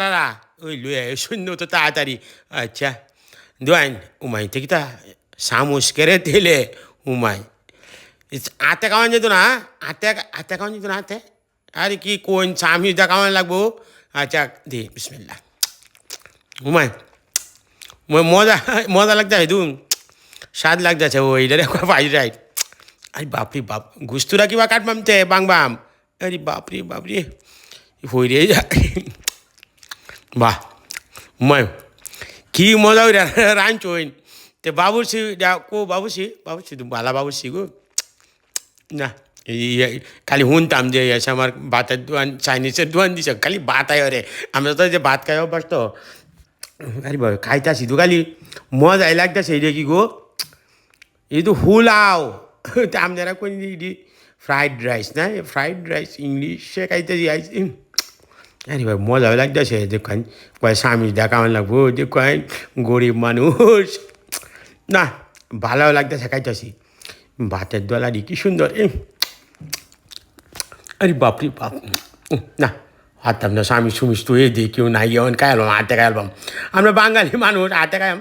দাদা ওই লয়ে শূন্য তো তাড়াতাড়ি আচ্ছা দোয়াইন উমাই থেকে তা সামুস করে দিলে আতে খাওয়ান যেত আতে আতে খাওয়ান যেত আতে আরে কি কোন সামিদা খাওয়ান লাগবো আচ্ছা দি বিসমিল্লা উমাই মই মজা মজা লাগছে তুম স্বাদ লাগতেছে ওই রে পাই রাইট আরে বাপরে বাপ গুস্তুরা কিবা কাটবাম তে বাংবাম আরে বাপরে বাপরে হই রে যা বাহ মই কি মজা রাঞ্চ হইন তে বাবুসি কো বাবুসি বাবুসি বালা বাবুসি গো। না খালি শুনতাম যে এসে আমার ভাতের দোকান, চাইনিজের দোকান দিছে, খালি ভাত আয় রে আমরা তো যে ভাত খাই অভ্যাস তো। আরে বাবা, খাইতাছি তো খালি। মজাই লাগতেছে এই কি গো? এই তো হুলাও। আপনারা কোন ফ্রাইড রাইস, না? ফ্রাইড রাইস ইংলিশে খাইতেছি আইছি আরে ভাই মজা লাগতেছে দেখেন কয় স্বামী দেখা লাগবো দেখেন গরিব মানুষ না ভালো লাগতেছে খাইতেছি ভাতের দোলারি কি সুন্দর আরে বাপরে বাপ না হাতাম না স্বামী সুমিস তো এ দিয়ে কেউ নাই এমন খাইলাম হাতে খাইলাম আমরা বাঙালি মানুষ হাতে খাইলাম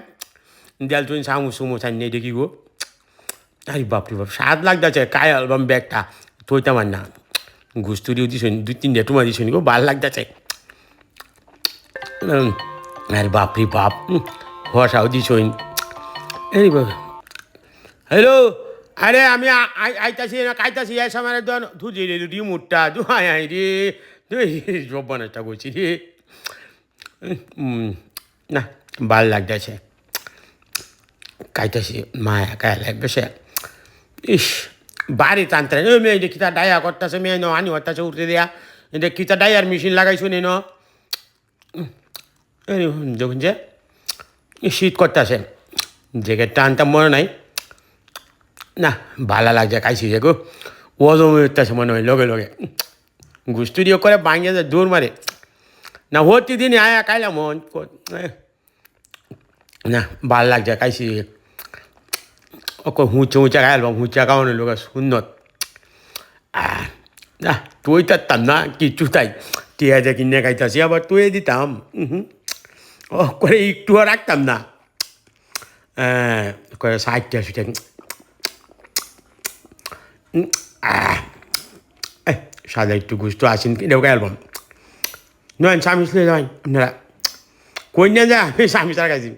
দেয়াল তুই সামু সুমু সাই নেই দেখি গো আরে বাপরে বাপ স্বাদ লাগতেছে কায় অ্যালবাম ব্যাগটা থইতাম আর না গুস্তুরিও দিস দুই তিনটে টুমা দিস গো ভালো লাগতেছে আরে বাপরে বাপ উম, হসাও দিস এই হ্যালো আরে আমি আই- আইতাছি না কাইতাছি এই সময় দন ধুজি রে দুটি মুটটা দু আই রে জব্বানটা করছি রে। না ভালো লাগতেছে। খাইতেছি মায়া লাগবে সে ইস বাড়ি টানতে ও মেয়ে কিতা ডায়া করতেছে মেয়ে ন আনি হতাছে উঠতে দেয়া। এটা কিতা ডায়ার মেশিন লাগাইছো নি ন। দেখুন যে শীত করতেছে জেগে টানটা মনে নাই। না, ভালো লাগছে, খাইছি যে গো। ওজম হইতেছে মনে হয় লগে লগে। গুস্তুরিও করে ভাঙিয়ে যায় দূর মারে। না হতি দিন আয়া খাইলাম মন না, ভালো লাগছে, খাইছি ওকে হুঁচে হুঁচে খাইলাম হুঁচে খাওয়ানো লোক সুন্দর। না, তুই তার না, কিচ্ছু তাই। টিয়া যে কিনে খাইতেছি, আবার তুই দিতাম। হুম ও করে একটুও রাখতাম না। করে ষাটটা সেটা সাদা একটু গুস্ত আসেন দেবো অ্যালবাম। নয় স্বামী ছিল নয় আপনারা। না যা আমি স্বামী তার কাছে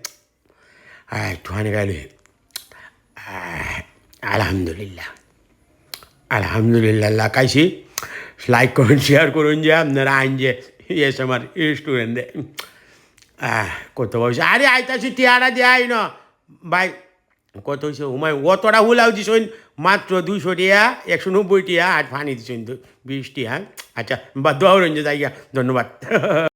একটুখানি গেলে আলহামদুলিল্লাহ। আলহামদুলিল্লাহ, আল্লাহ কাইছি লাইক করুন শেয়ার করুন যে আপনারা আইন যে এস আমার রেস্টুরেন্টে কত বলছে আরে আইতাছি টিয়ারা দিয়ে ন। ভাই, কত হয়েছে হুমায় অতটা হুলাও দিস মাত্র দুইশো টিয়া, একশো নব্বই টিয়া, আর ফানি দিস বিশ টিয়া। আচ্ছা বা যে জায়গা ধন্যবাদ।